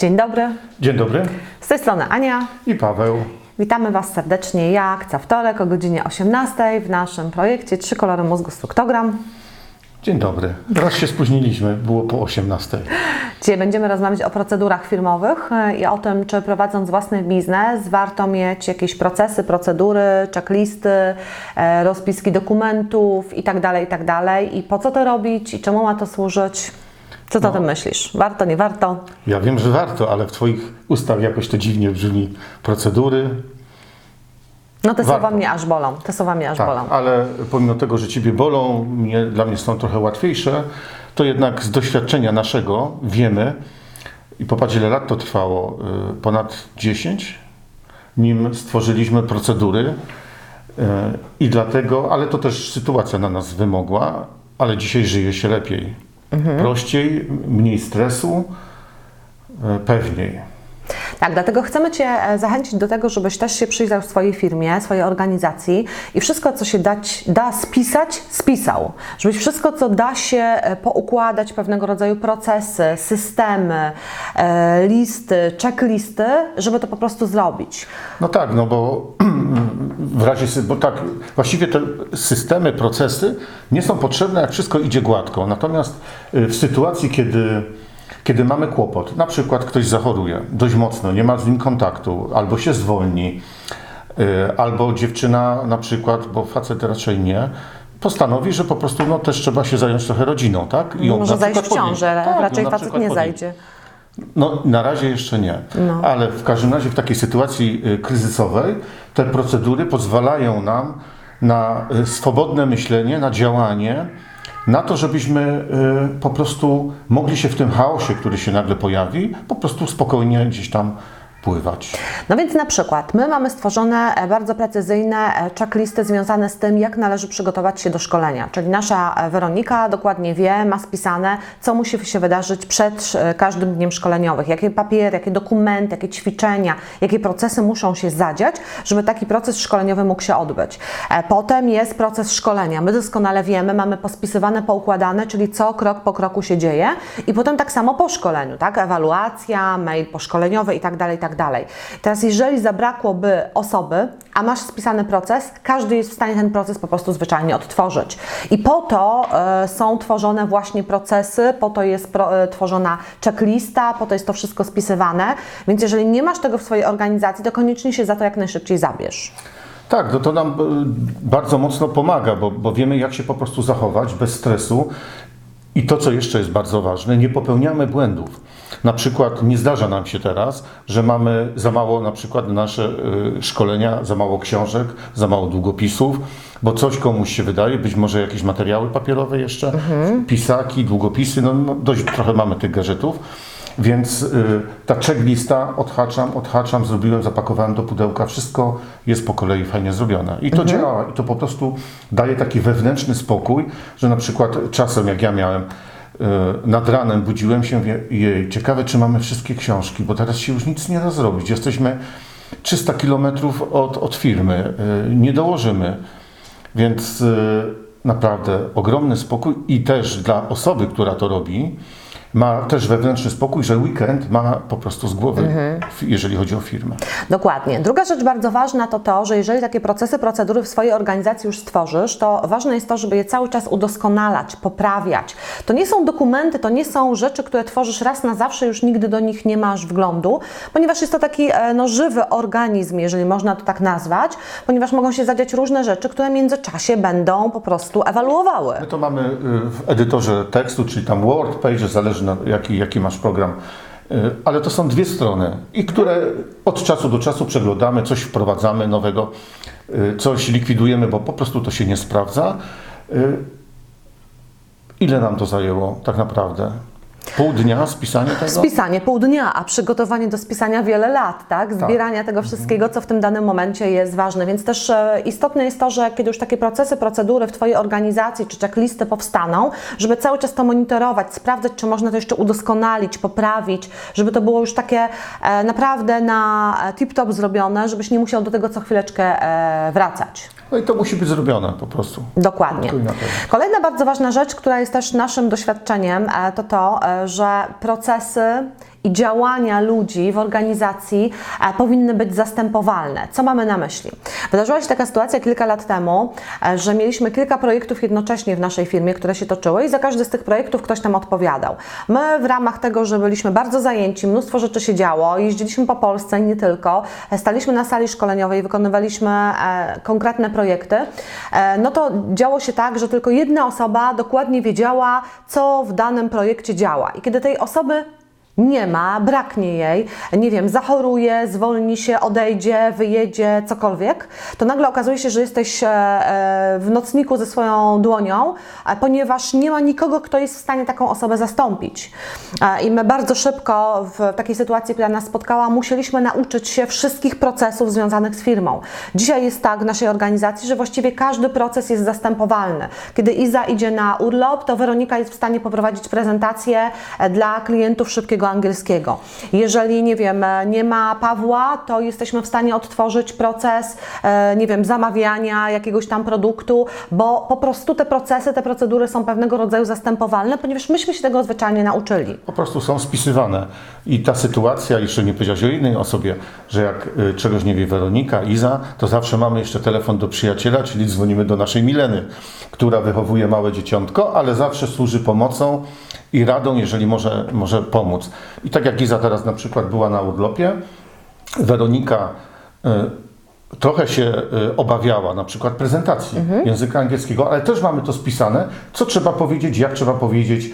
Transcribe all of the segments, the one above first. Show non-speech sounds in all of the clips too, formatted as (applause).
Dzień dobry, Dzień dobry z tej strony Ania. i Paweł. Witamy Was serdecznie jak co wtorek o godzinie 18 w naszym projekcie Trzy kolory mózgu struktogram. Dzień dobry. Raz się spóźniliśmy, było po 18. Dzisiaj będziemy rozmawiać o procedurach firmowych e, i o tym, czy prowadząc własny biznes warto mieć jakieś procesy, procedury, checklisty, e, rozpiski dokumentów itd., itd. I po co to robić i czemu ma to służyć? Co ty o tym myślisz? Warto, nie warto? Ja wiem, że warto, ale w Twoich ustach jakoś to dziwnie brzmi. Procedury, No te Warto. słowa mnie aż bolą. Te słowa mnie aż tak, bolą. ale pomimo tego, że Ciebie bolą, mnie, dla mnie są trochę łatwiejsze, to jednak z doświadczenia naszego wiemy, i popatrz ile lat to trwało, y, ponad 10, nim stworzyliśmy procedury y, i dlatego, ale to też sytuacja na nas wymogła, ale dzisiaj żyje się lepiej. Prościej, mniej stresu, y, pewniej. Tak, dlatego chcemy Cię e, zachęcić do tego, żebyś też się przyjrzał swojej firmie, swojej organizacji i wszystko, co się dać, da spisać, spisał. Żebyś wszystko, co da się e, poukładać, pewnego rodzaju procesy, systemy, e, listy, checklisty, żeby to po prostu zrobić. No tak, no bo (clears throat) w razie, bo tak, właściwie te systemy, procesy nie są potrzebne, jak wszystko idzie gładko. Natomiast y, w sytuacji, kiedy, kiedy mamy kłopot, na przykład ktoś zachoruje dość mocno, nie ma z nim kontaktu, albo się zwolni, y, albo dziewczyna na przykład, bo facet raczej nie, postanowi, że po prostu no, też trzeba się zająć trochę rodziną, tak? I on Może zajść w ciążę, Tak, raczej no, facet nie zajdzie. No, na razie jeszcze nie. Ale w każdym razie w takiej sytuacji y, kryzysowej te procedury pozwalają nam na y, swobodne myślenie, na działanie, na to, żebyśmy y, po prostu mogli się w tym chaosie, który się nagle pojawi, po prostu spokojnie gdzieś tam pływać. No więc na przykład my mamy stworzone e, bardzo precyzyjne e, checklisty związane z tym, jak należy przygotować się do szkolenia. Czyli nasza e, Weronika dokładnie wie, ma spisane, co musi się wydarzyć przed każdym dniem szkoleniowych, jakie papiery, jakie dokumenty, jakie ćwiczenia, jakie procesy muszą się zadziać, żeby taki proces szkoleniowy mógł się odbyć. Potem jest proces szkolenia. My doskonale wiemy, mamy pospisywane, poukładane, czyli co krok po kroku się dzieje i potem tak samo po szkoleniu, tak? Ewaluacja, mail poszkoleniowy i tak dalej, i dalej. Teraz jeżeli zabrakłoby osoby, a masz spisany proces, każdy jest w stanie ten proces po prostu zwyczajnie odtworzyć. I po to e, są tworzone właśnie procesy, po to jest pro, e, tworzona checklista, po to jest to wszystko spisywane, więc jeżeli nie masz tego w swojej organizacji, to koniecznie się za to jak najszybciej zabierz. Tak, no to nam y, bardzo mocno pomaga, bo, bo wiemy, jak się po prostu zachować bez stresu. I to, co jeszcze jest bardzo ważne, nie popełniamy błędów. Na przykład nie zdarza nam się teraz, że mamy za mało na przykład na nasze y, szkolenia, za mało książek, za mało długopisów, bo coś komuś się wydaje, być może jakieś materiały papierowe jeszcze, pisaki, długopisy, no, no dość trochę mamy tych gadżetów. Więc y, ta checklista odhaczam, odhaczam, zrobiłem, zapakowałem do pudełka, wszystko jest po kolei fajnie zrobione. I to działa, i to po prostu daje taki wewnętrzny spokój, że na przykład czasem, jak ja miałem, nad ranem budziłem się, jej, ciekawe, czy mamy wszystkie książki, bo teraz się już nic nie da zrobić. Jesteśmy 300 kilometrów od, od firmy, y, nie dołożymy. Więc y, naprawdę ogromny spokój i też dla osoby, która to robi, ma też wewnętrzny spokój, że weekend ma po prostu z głowy, f- jeżeli chodzi o firmę. Dokładnie. Druga rzecz bardzo ważna to to, że jeżeli takie procesy, procedury w swojej organizacji już stworzysz, to ważne jest to, żeby je cały czas udoskonalać, poprawiać. To nie są dokumenty, to nie są rzeczy, które tworzysz raz na zawsze, już nigdy do nich nie masz wglądu, ponieważ jest to taki e, no, żywy organizm, jeżeli można to tak nazwać, ponieważ mogą się zadziać różne rzeczy, które w międzyczasie będą po prostu ewaluowały. My to mamy y, w edytorze tekstu, czyli tam Word, Page, zależy jaki, jaki masz program. Y, Ale to są dwie strony, i które od czasu do czasu przeglądamy, coś wprowadzamy nowego, y, coś likwidujemy, bo po prostu to się nie sprawdza. Y, Ile nam to zajęło tak naprawdę? Pół dnia spisanie tego? Spisanie pół dnia, a przygotowanie do spisania wiele lat, tak? Zbierania tego wszystkiego, co w tym danym momencie jest ważne. Więc też e, istotne jest to, że kiedy już takie procesy, procedury w Twojej organizacji czy checklisty powstaną, żeby cały czas to monitorować, sprawdzać, czy można to jeszcze udoskonalić, poprawić, żeby to było już takie e, naprawdę na e, tip-top zrobione, żebyś nie musiał do tego co chwileczkę wracać. No i to musi być zrobione po prostu. Dokładnie. Kolejna bardzo ważna rzecz, która jest też naszym doświadczeniem, e, to to, e, że procesy i działania ludzi w organizacji e, powinny być zastępowalne. Co mamy na myśli? Wydarzyła się taka sytuacja kilka lat temu, e, że mieliśmy kilka projektów jednocześnie w naszej firmie, które się toczyły i za każdy z tych projektów ktoś tam odpowiadał. My w ramach tego, że byliśmy bardzo zajęci, mnóstwo rzeczy się działo, jeździliśmy po Polsce i nie tylko, e, staliśmy na sali szkoleniowej, wykonywaliśmy konkretne projekty, no to działo się tak, że tylko jedna osoba dokładnie wiedziała, co w danym projekcie działa. I kiedy tej osoby nie ma, braknie jej, nie wiem, zachoruje, zwolni się, odejdzie, wyjedzie, cokolwiek, to nagle okazuje się, że jesteś e, e, w nocniku ze swoją dłonią, e, ponieważ nie ma nikogo, kto jest w stanie taką osobę zastąpić. I my bardzo szybko w takiej sytuacji, która nas spotkała, musieliśmy nauczyć się wszystkich procesów związanych z firmą. Dzisiaj jest tak w naszej organizacji, że właściwie każdy proces jest zastępowalny. Kiedy Iza idzie na urlop, to Weronika jest w stanie poprowadzić prezentację dla klientów szybkiego angielskiego. Jeżeli, nie wiem, e, nie ma Pawła, to jesteśmy w stanie odtworzyć proces, e, nie wiem, zamawiania jakiegoś tam produktu, bo po prostu te procesy, te procedury są pewnego rodzaju zastępowalne, ponieważ myśmy się tego zwyczajnie nauczyli. po prostu są spisywane. I ta sytuacja, jeszcze nie powiedziałeś o innej osobie, że jak y, czegoś nie wie Weronika, Iza, to zawsze mamy jeszcze telefon do przyjaciela, czyli dzwonimy do naszej Mileny, która wychowuje małe dzieciątko, ale zawsze służy pomocą i radą, jeżeli może, może pomóc. I tak jak Iza teraz na przykład była na urlopie, Weronika y, trochę się y, obawiała na przykład prezentacji języka angielskiego, ale też mamy to spisane, co trzeba powiedzieć, jak trzeba powiedzieć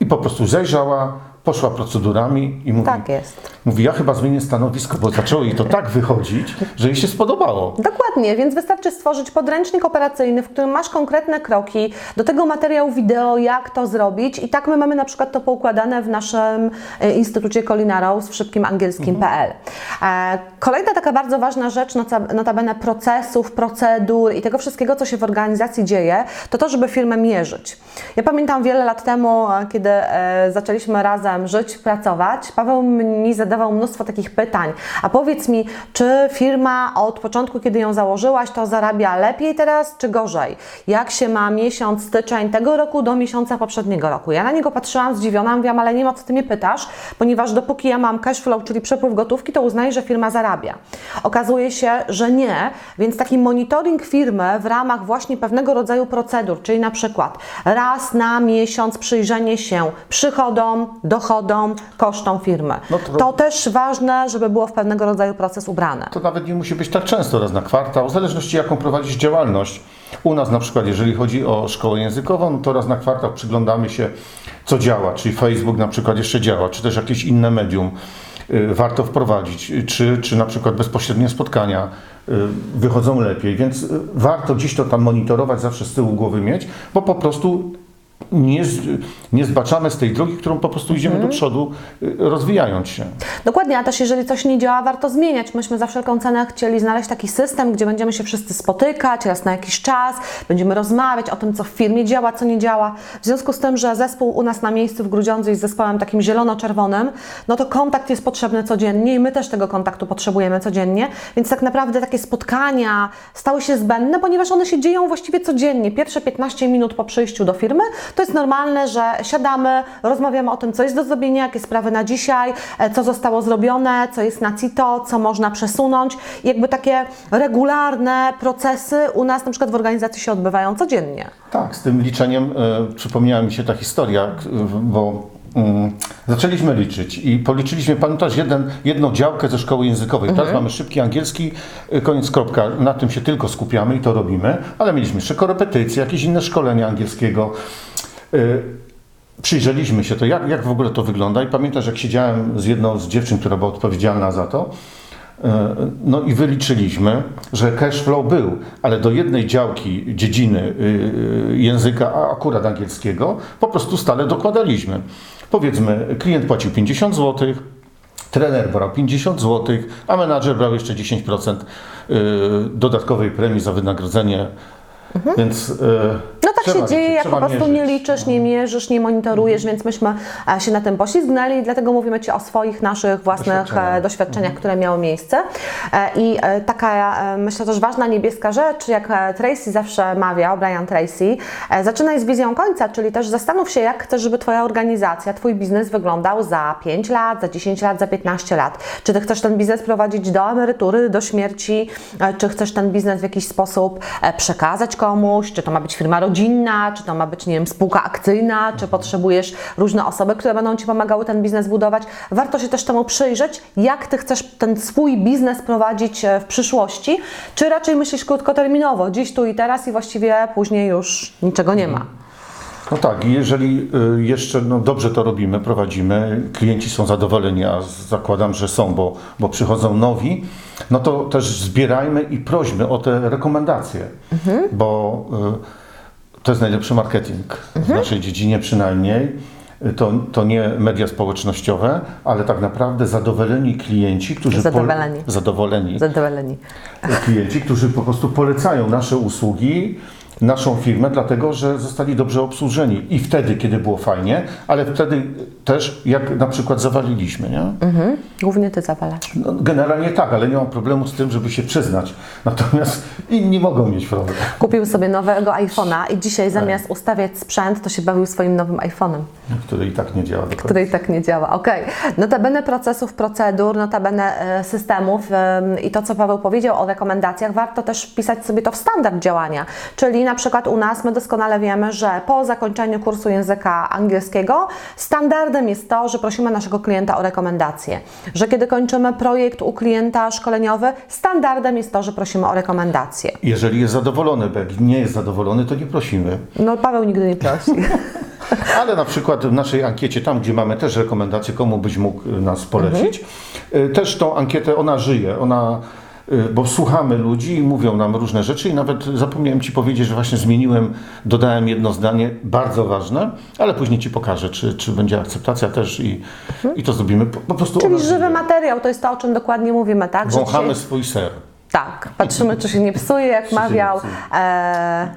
i po prostu zajrzała, poszła procedurami i mówi, Tak jest. Mówi ja chyba zmienię stanowisko, bo zaczęło jej to tak wychodzić, że jej się spodobało. Dokładnie, więc wystarczy stworzyć podręcznik operacyjny, w którym masz konkretne kroki, do tego materiał wideo, jak to zrobić i tak my mamy na przykład to poukładane w naszym e, Instytucie Culinarów w szybkim angielskim.pl. E, Kolejna taka bardzo ważna rzecz, notabene procesów, procedur i tego wszystkiego, co się w organizacji dzieje, to to, żeby firmę mierzyć. Ja pamiętam wiele lat temu, e, kiedy zaczęliśmy razem żyć, pracować, Paweł mi zadawał mnóstwo takich pytań. A powiedz mi, czy firma od początku, kiedy ją założyłaś, to zarabia lepiej teraz, czy gorzej? Jak się ma miesiąc, styczeń tego roku do miesiąca poprzedniego roku? Ja na niego patrzyłam zdziwiona, mówiłam, ale nie ma co ty mnie pytasz, ponieważ dopóki ja mam cash flow, czyli przepływ gotówki, to uznaję, że firma zarabia. Okazuje się, że nie, więc taki monitoring firmy w ramach właśnie pewnego rodzaju procedur, czyli na przykład raz na miesiąc przyjrzenie się przychodom, dochodom, kosztom firmy. No to- to też ważne, żeby było w pewnego rodzaju proces ubrane. To nawet nie musi być tak często, raz na kwartał, w zależności jaką prowadzisz działalność. U nas na przykład, jeżeli chodzi o szkołę językową, no to raz na kwartał przyglądamy się, co działa, czyli Facebook na przykład jeszcze działa, czy też jakieś inne medium y, warto wprowadzić, czy, czy na przykład bezpośrednie spotkania y, wychodzą lepiej, więc y, warto gdzieś to tam monitorować, zawsze z tyłu głowy mieć, bo po prostu nie, nie zbaczamy z tej drogi, którą po prostu idziemy do przodu, y, rozwijając się. Dokładnie, a też jeżeli coś nie działa, warto zmieniać. Myśmy za wszelką cenę chcieli znaleźć taki system, gdzie będziemy się wszyscy spotykać raz na jakiś czas, będziemy rozmawiać o tym, co w firmie działa, co nie działa. W związku z tym, że zespół u nas na miejscu w Grudziądzu jest zespołem takim zielono-czerwonym, no to kontakt jest potrzebny codziennie i my też tego kontaktu potrzebujemy codziennie, więc tak naprawdę takie spotkania stały się zbędne, ponieważ one się dzieją właściwie codziennie. Pierwsze 15 minut po przyjściu do firmy to jest normalne, że siadamy, rozmawiamy o tym, co jest do zrobienia, jakie sprawy na dzisiaj, e, co zostało zrobione, co jest na CITO, co można przesunąć. I jakby takie regularne procesy u nas na przykład w organizacji się odbywają codziennie. Tak, z tym liczeniem e, przypomniała mi się ta historia, k- bo mm, zaczęliśmy liczyć i policzyliśmy, pamiętasz, jeden, jedną działkę ze szkoły językowej. Teraz mamy szybki angielski, e, koniec kropka, na tym się tylko skupiamy i to robimy, ale mieliśmy jeszcze korepetycje, jakieś inne szkolenia angielskiego. E, Przyjrzeliśmy się to, jak, jak w ogóle to wygląda i pamiętasz, jak siedziałem z jedną z dziewczyn, która była odpowiedzialna za to, No i wyliczyliśmy, że cash flow był, ale do jednej działki dziedziny y, języka, a akurat angielskiego, po prostu stale dokładaliśmy. Powiedzmy, klient płacił 50 zł, trener brał 50 zł, a menadżer brał jeszcze 10% y, dodatkowej premii za wynagrodzenie. Więc y, No tak się dzieje, jak po prostu nie mierzyć. liczysz, nie mierzysz, nie monitorujesz, więc myśmy e, się na tym poślizgnęli i dlatego mówimy Ci o swoich, naszych własnych Doświadczeniach. e, doświadczeniach, które miały miejsce. E, I taka, myślę też ważna niebieska rzecz, jak Tracy zawsze mawiał, Brian Tracy, zaczynaj z wizją końca, czyli też zastanów się, jak chcesz, żeby Twoja organizacja, Twój biznes wyglądał za 5 lat, za 10 lat, za 15 lat. Czy Ty chcesz ten biznes prowadzić do emerytury, do śmierci, czy chcesz ten biznes w jakiś sposób przekazać komuś, czy to ma być firma rodzinna, czy to ma być, nie wiem, spółka akcyjna, czy potrzebujesz różne osoby, które będą Ci pomagały ten biznes budować. Warto się też temu przyjrzeć, jak Ty chcesz ten swój biznes prowadzić e, w przyszłości, czy raczej myślisz krótkoterminowo, dziś, tu i teraz i właściwie później już niczego nie ma. No tak, i jeżeli y, jeszcze no, dobrze to robimy, prowadzimy, klienci są zadowoleni, a zakładam, że są, bo, bo przychodzą nowi, no to też zbierajmy i prośmy o te rekomendacje, bo y, to jest najlepszy marketing w naszej dziedzinie przynajmniej. To, to nie media społecznościowe, ale tak naprawdę zadowoleni klienci, którzy Zadowoleni. zadowoleni Zadowoleni. klienci, którzy po prostu polecają nasze usługi, naszą firmę, dlatego że zostali dobrze obsłużeni. I wtedy, kiedy było fajnie, ale wtedy też, jak na przykład zawaliliśmy. Nie? Mhm. Głównie Ty zawalasz. No, generalnie tak, ale nie mam problemu z tym, żeby się przyznać. Natomiast inni mogą mieć problem. Kupił sobie nowego iPhone'a i dzisiaj zamiast ustawiać sprzęt, to się bawił swoim nowym iPhone'em. Który i tak nie działa do końca. który i tak nie działa. Okej. Notabene procesów, procedur, notabene e, systemów em, i to, co Paweł powiedział o rekomendacjach, warto też wpisać sobie to w standard działania. Czyli na przykład u nas my doskonale wiemy, że po zakończeniu kursu języka angielskiego standardem jest to, że prosimy naszego klienta o rekomendacje. Że kiedy kończymy projekt u klienta szkoleniowy, standardem jest to, że prosimy o rekomendacje. Jeżeli jest zadowolony, bo jak nie jest zadowolony, to nie prosimy. No Paweł nigdy nie prosi. (laughs) (laughs) Ale na przykład w naszej ankiecie, tam gdzie mamy też rekomendacje, komu byś mógł nas polecić, Mhm. y, też tą ankietę, ona żyje, ona, bo słuchamy ludzi i mówią nam różne rzeczy i nawet zapomniałem Ci powiedzieć, że właśnie zmieniłem, dodałem jedno zdanie, bardzo ważne, ale później Ci pokażę, czy, czy będzie akceptacja też i, i to zrobimy. Po, po prostu Mhm. Czyli żywy materiał, to jest to, o czym dokładnie mówimy, tak? Wąchamy dzisiaj- swój ser. Tak, patrzymy, czy się nie psuje, jak mawiał e,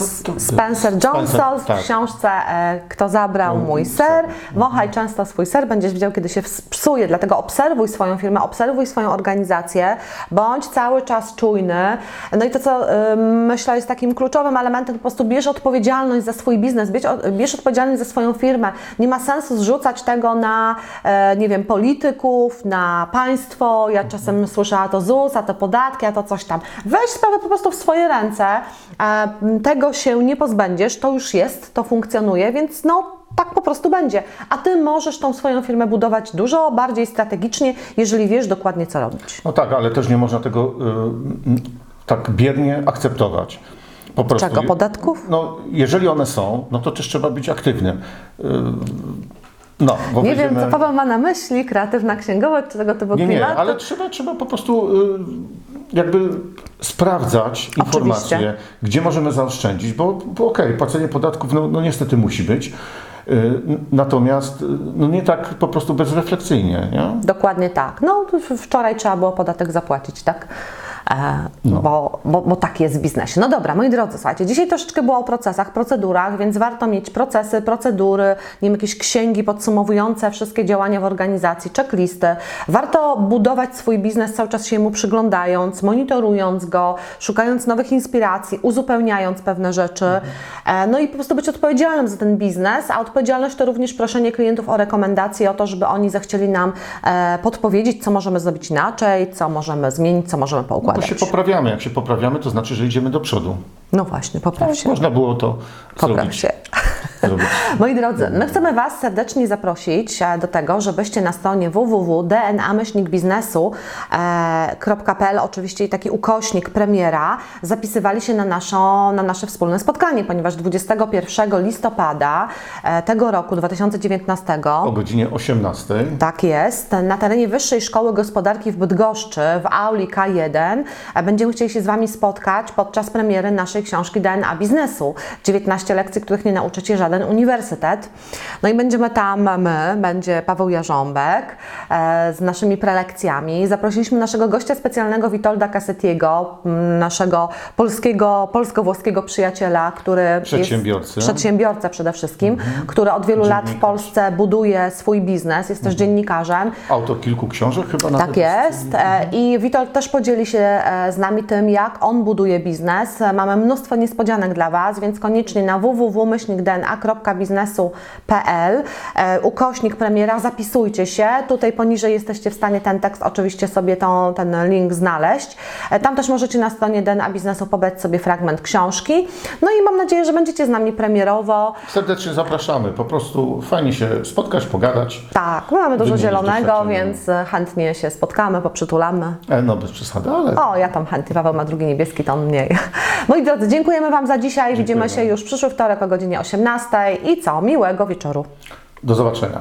To- to- Spencer Johnson Spencer, w tak. książce e, Kto zabrał mój ser. Wąchaj często swój ser, będziesz wiedział, kiedy się psuje. Dlatego obserwuj swoją firmę, obserwuj swoją organizację, bądź cały czas czujny. No i to, co myślę jest takim kluczowym elementem, po prostu bierz odpowiedzialność za swój biznes, bierz, bierz odpowiedzialność za swoją firmę. Nie ma sensu zrzucać tego na, e, nie wiem, polityków, na państwo. Ja czasem słyszę, a to ZUS, a to podatki, a to coś tam. Weź sprawę po prostu w swoje ręce. E, tego się nie pozbędziesz, to już jest, to funkcjonuje, więc no tak po prostu będzie. A ty możesz tą swoją firmę budować dużo bardziej strategicznie, jeżeli wiesz dokładnie, co robić. No tak, ale też nie można tego y, m, tak biernie akceptować. Po prostu. Czego? Podatków? No, jeżeli one są, no to też trzeba być aktywnym. Y, No, Nie wiem, będziemy- co Paweł ma na myśli, kreatywna księgowość, czy tego typu Nie, nie, klimat. ale trzeba, trzeba po prostu y, jakby sprawdzać informacje, gdzie możemy zaoszczędzić, bo, bo okej, płacenie podatków no, no niestety musi być. Y, Natomiast y, no nie tak po prostu bezrefleksyjnie. Nie? Dokładnie tak. No, wczoraj trzeba było podatek zapłacić, tak? E, No. bo, bo, bo tak jest w biznesie. No dobra, moi drodzy, słuchajcie, dzisiaj troszeczkę było o procesach, procedurach, więc warto mieć procesy, procedury, nie wiem, jakieś księgi podsumowujące wszystkie działania w organizacji, checklisty. Warto budować swój biznes cały czas się mu przyglądając, monitorując go, szukając nowych inspiracji, uzupełniając pewne rzeczy. E, no i po prostu być odpowiedzialnym za ten biznes, a odpowiedzialność to również proszenie klientów o rekomendacje, o to, żeby oni zechcieli nam e, podpowiedzieć, co możemy zrobić inaczej, co możemy zmienić, co możemy Bo poukładać. się poprawiamy. Jak się poprawiamy, to znaczy, że idziemy do przodu. No właśnie, popraw się. Można było to Popraw zrobić. się. Zrobić. Moi drodzy, my chcemy Was serdecznie zaprosić e, do tego, żebyście na stronie www.dna-biznesu.pl oczywiście i taki ukośnik premiera zapisywali się na, naszą, na nasze wspólne spotkanie, ponieważ 21 listopada e, tego roku 2019 O godzinie 18. tak jest. Na terenie Wyższej Szkoły Gospodarki w Bydgoszczy w auli K1 e, będziemy chcieli się z Wami spotkać podczas premiery naszej książki DNA Biznesu. 19 lekcji, których nie nauczycie żadnych żaden uniwersytet. No i będziemy tam my, będzie Paweł Jarząbek e, z naszymi prelekcjami. Zaprosiliśmy naszego gościa specjalnego Witolda Cassetiego, m, naszego polskiego, polsko-włoskiego przyjaciela, który Przedsiębiorcy. jest przedsiębiorca przede wszystkim, który od wielu lat w. Polsce buduje swój biznes, jest też dziennikarzem. Autor kilku książek chyba nawet. Tak jest. E, I Witold też podzieli się e, z nami tym, jak on buduje biznes. Mamy mnóstwo niespodzianek dla Was, więc koniecznie na www.myślnikdna.biznesu.pl e, ukośnik premiera, zapisujcie się. Tutaj poniżej jesteście w stanie ten tekst, oczywiście sobie tą, ten link znaleźć. E, Tam też możecie na stronie DNA Biznesu pobrać sobie fragment książki. No i mam nadzieję, że będziecie z nami premierowo. Serdecznie zapraszamy. Po prostu fajnie się spotkać, pogadać. Tak, my mamy dużo zielonego, więc e, chętnie się spotkamy, poprzytulamy. E, no bez przesady, ale O, ja tam chętnie, Paweł ma drugi niebieski, to on mniej. (laughs) Moi drodzy, dziękujemy Wam za dzisiaj. Widzimy się już przyszły wtorek o godzinie 18 i co? Miłego wieczoru. do zobaczenia.